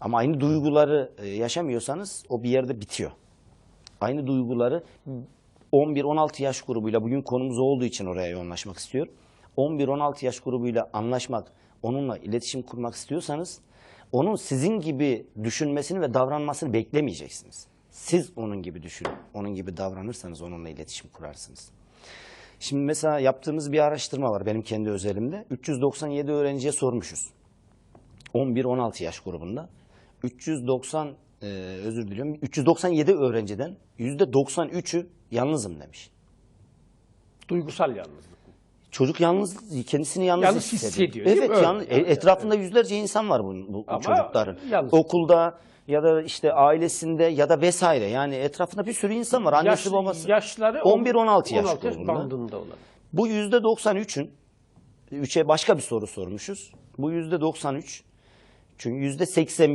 Ama aynı duyguları e, yaşamıyorsanız o bir yerde bitiyor. Aynı duyguları 11-16 yaş grubuyla bugün konumuz olduğu için oraya yoğunlaşmak istiyorum. 11-16 yaş grubuyla anlaşmak, onunla iletişim kurmak istiyorsanız onun sizin gibi düşünmesini ve davranmasını beklemeyeceksiniz. Siz onun gibi düşünün, onun gibi davranırsanız onunla iletişim kurarsınız. Şimdi mesela yaptığımız bir araştırma var benim kendi özelimde. 397 öğrenciye sormuşuz. 11-16 yaş grubunda. 390 e, özür diliyorum. 397 öğrenciden %93'ü yalnızım demiş. Duygusal yalnızlık. Çocuk yalnız kendisini yalnız, Yalnız hissediyor, mi? Evet, yalnız- e, etrafında yüzlerce insan var bu, bu, Ama çocukların. yalnız. Okulda ya da işte ailesinde ya da vesaire. Yani etrafında bir sürü insan var. Annesi Yaş- babası. Yaşları 11-16 yaş 16 grubunda. bandında olan. Bu yüzde 93'ün, üçe başka bir soru sormuşuz. Bu yüzde 93, çünkü yüzde 81